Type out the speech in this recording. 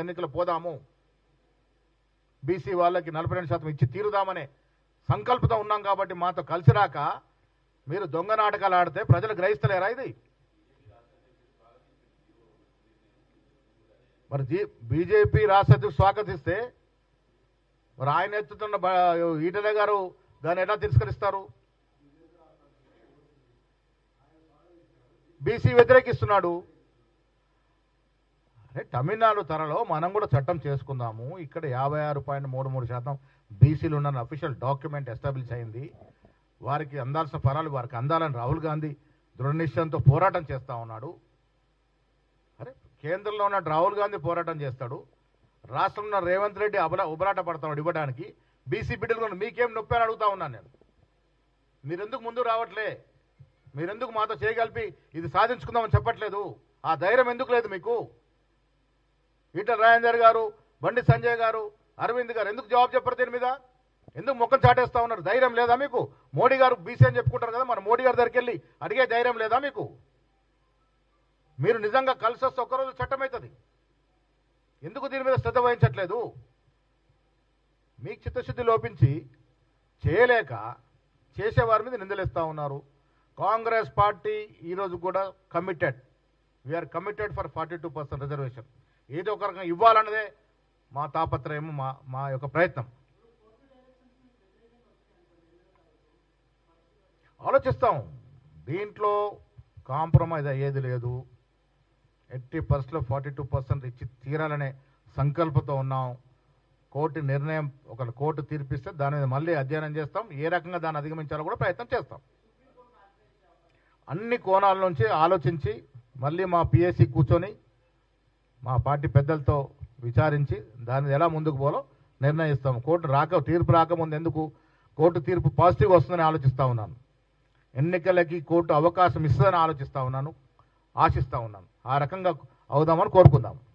ఎన్నికలు పోదాము. బీసీ వాళ్ళకి నలభై రెండు శాతం ఇచ్చి తీరుదామనే సంకల్పంతో ఉన్నాం కాబట్టి మాతో కలిసి రాక మీరు దొంగ నాటకాలు ఆడితే ప్రజలు గ్రహిస్తలేరా ఇది? మరి జీ బీజేపీ రాష్ట్ర అధ్యక్షుడు స్వాగతిస్తే మరి ఆయన ఎత్తుతున్న ఈటల గారు దాన్ని ఎలా తిరస్కరిస్తారు? బీసీ వ్యతిరేకిస్తున్నాడు. అంటే తమిళనాడు తరలో మనం కూడా చట్టం చేసుకుందాము. ఇక్కడ యాభై ఆరు పాయింట్ మూడు మూడు శాతం బీసీలు ఉన్న అఫీషియల్ డాక్యుమెంట్ ఎస్టాబ్లిష్ అయింది. వారికి అందాల్సిన ఫలాలు వారికి అందాలని రాహుల్ గాంధీ దృఢ నిశ్చయంతో పోరాటం చేస్తూ ఉన్నాడు. అరే కేంద్రంలో ఉన్న రాహుల్ గాంధీ పోరాటం చేస్తాడు. రాష్ట్రంలో ఉన్న రేవంత్ రెడ్డి అబలా ఉబలాట పడతాడు ఇవ్వడానికి. బీసీ బిడ్డలు కూడా మీకేం నొప్పి అని అడుగుతా ఉన్నాను నేను. మీరెందుకు ముందు రావట్లే? మీరెందుకు మాతో చేయగలిపి ఇది సాధించుకుందామని చెప్పట్లేదు? ఆ ధైర్యం ఎందుకు లేదు మీకు? ఈటల రాజేందర్ గారు బండి సంజయ్ గారు అరవింద్ గారు ఎందుకు జవాబు చెప్పరు దీని మీద? ఎందుకు ముఖం చాటేస్తా ఉన్నారు? ధైర్యం లేదా మీకు? మోడీ గారు బీసీ అని చెప్పుకుంటారు కదా మన మోడీ గారి దగ్గరికి వెళ్ళి అడిగే ధైర్యం లేదా మీకు? మీరు నిజంగా కలిసి వస్తే ఒక్కరోజు చట్టం అవుతుంది. ఎందుకు దీని మీద శ్రద్ధ వహించట్లేదు? మీకు చిత్తశుద్ధి లోపించి చేయలేక చేసేవారి మీద నిందలేస్తూ ఉన్నారు. కాంగ్రెస్ పార్టీ ఈరోజు కూడా committed we are committed for forty two percent reservation ఏదో ఒక రకంగా ఇవ్వాలన్నదే మా తాపత్రయం మా మా యొక్క ప్రయత్నం. ఆలోచిస్తాం. దీంట్లో కాంప్రమైజ్ అయ్యేది లేదు. ఎయిటీ పర్సెంట్లో ఫార్టీ టూ పర్సెంట్ ఇచ్చి తీరాలనే సంకల్పంతో ఉన్నాం. కోర్టు నిర్ణయం ఒక కోర్టు తీర్పిస్తే దాని మీద మళ్ళీ అధ్యయనం చేస్తాం. ఏ రకంగా దాన్ని అధిగమించాలో కూడా ప్రయత్నం చేస్తాం. అన్ని కోణాల నుంచి ఆలోచించి మళ్ళీ మా పిఎస్సి కూర్చొని మా పార్టీ పెద్దలతో విచారించి దాన్ని ఎలా ముందుకు పోలో నిర్ణయిస్తాం కోర్టు రాక తీర్పు రాకముందు ఎందుకు కోర్టు తీర్పు పాజిటివ్ వస్తుందని ఆలోచిస్తూ ఉన్నాను. ఎన్నికలకి కోర్టు అవకాశం ఇస్తుందని ఆలోచిస్తూ ఉన్నాను ఆశిస్తూ ఉన్నాను. ఆ రకంగా అవుదామని కోరుకుందాము.